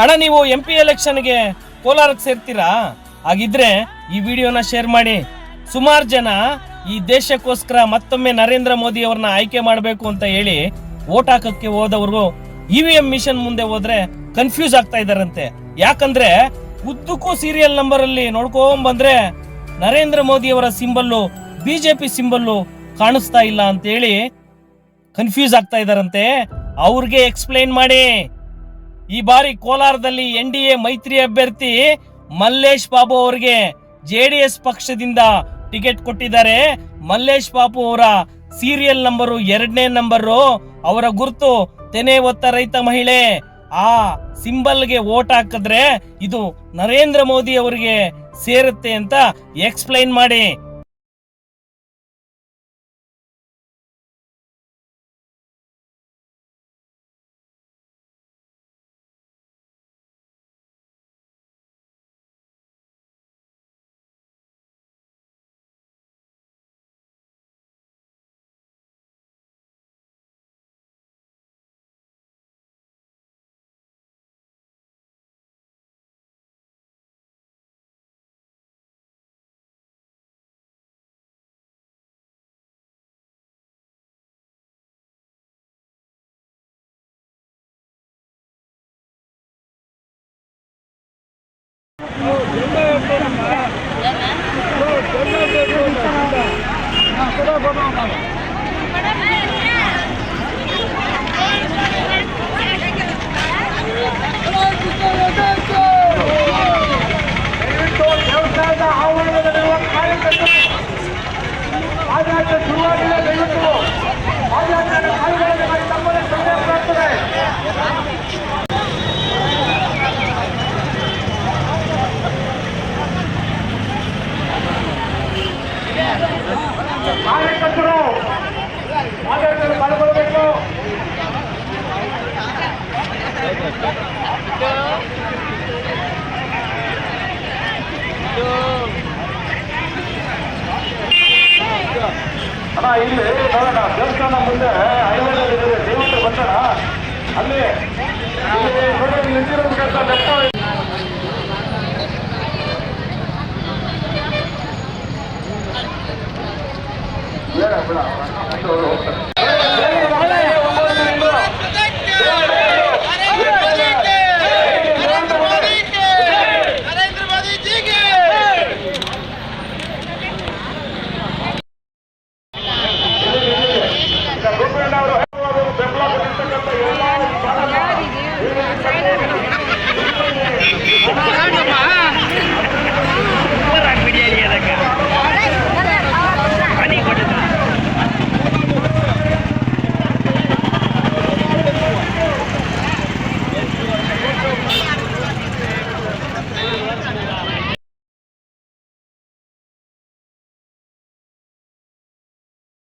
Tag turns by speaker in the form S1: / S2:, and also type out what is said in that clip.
S1: ಅಣ್ಣ, ನೀವು M P ಎಲೆಕ್ಷನ್ಗೆ ಕೋಲಾರಕ್ಕೆ ಸೇರ್ತೀರಾ? ಹಾಗಿದ್ರೆ ಈ ವಿಡಿಯೋನ ಶೇರ್ ಮಾಡಿ. ಸುಮಾರು ಜನ ಈ ದೇಶಕ್ಕೋಸ್ಕರ ಮತ್ತೊಮ್ಮೆ ನರೇಂದ್ರ ಮೋದಿ ಅವ್ರನ್ನ ಆಯ್ಕೆ ಮಾಡಬೇಕು ಅಂತ ಹೇಳಿ ಓಟ್ ಹಾಕಕ್ಕೆ ಹೋದವರು ಇ ವಿ ಎಂ ಮಿಷನ್ ಮುಂದೆ ಹೋದ್ರೆ ಕನ್ಫ್ಯೂಸ್ ಆಗ್ತಾ ಇದಾರಂತೆ ಯಾಕಂದ್ರೆ ಉದ್ದಕ್ಕೂ ಸೀರಿಯಲ್ ನಂಬರ್ ಅಲ್ಲಿ ನೋಡ್ಕೊಂಡ್ ಬಂದ್ರೆ ನರೇಂದ್ರ ಮೋದಿ ಅವರ ಸಿಂಬಲ್ಲು ಬಿಜೆಪಿ ಸಿಂಬಲ್ಲು ಕಾಣಿಸ್ತಾ ಇಲ್ಲ ಅಂತ ಹೇಳಿ ಕನ್ಫ್ಯೂಸ್ ಆಗ್ತಾ ಇದಾರಂತೆ ಅವ್ರಿಗೆ ಎಕ್ಸ್ಪ್ಲೈನ್ ಮಾಡಿ. ಈ ಬಾರಿ ಕೋಲಾರದಲ್ಲಿ ಎನ್ ಡಿ ಎ ಮೈತ್ರಿ ಅಭ್ಯರ್ಥಿ ಮಲ್ಲೇಶ್ ಬಾಬು ಅವರಿಗೆ ಜೆಡಿಎಸ್ ಪಕ್ಷದಿಂದ ಟಿಕೆಟ್ ಕೊಟ್ಟಿದ್ದಾರೆ. ಮಲ್ಲೇಶ್ ಬಾಬು ಅವರ ಸೀರಿಯಲ್ ನಂಬರು ಎರಡನೇ ನಂಬರು. ಅವರ ಗುರುತು ತೆನೆ ಒತ್ತ ರೈತ ಮಹಿಳೆ. ಆ ಸಿಂಬಲ್ಗೆ ವೋಟ್ ಹಾಕಿದ್ರೆ ಇದು ನರೇಂದ್ರ ಮೋದಿ ಅವರಿಗೆ ಸೇರುತ್ತೆ ಅಂತ ಎಕ್ಸ್ಪ್ಲೈನ್ ಮಾಡಿ.
S2: 哦，前面过来，前面过，前面过来，前面过，啊，过来过来过。ಅಣ್ಣ ಇಲ್ಲಿ ನೋಡೋಣ ದೇವಸ್ಥಾನ ಮುಂದೆ ಹೈವೇನಲ್ಲಿ ಇದೆ ದಯವಿಟ್ಟು ಬಂದಣ ಅಲ್ಲಿ ಇಲ್ಲಿ ನೋಡಿ ಇಲ್ಲಿ ನಿಂತಿರೋದು ಕೆಲಸ ಲೆಕ್ಕ ಬೇಡ ಬೇಡ ಅವ್ರು ಹೋಗ್ತಾರೆ Thank you.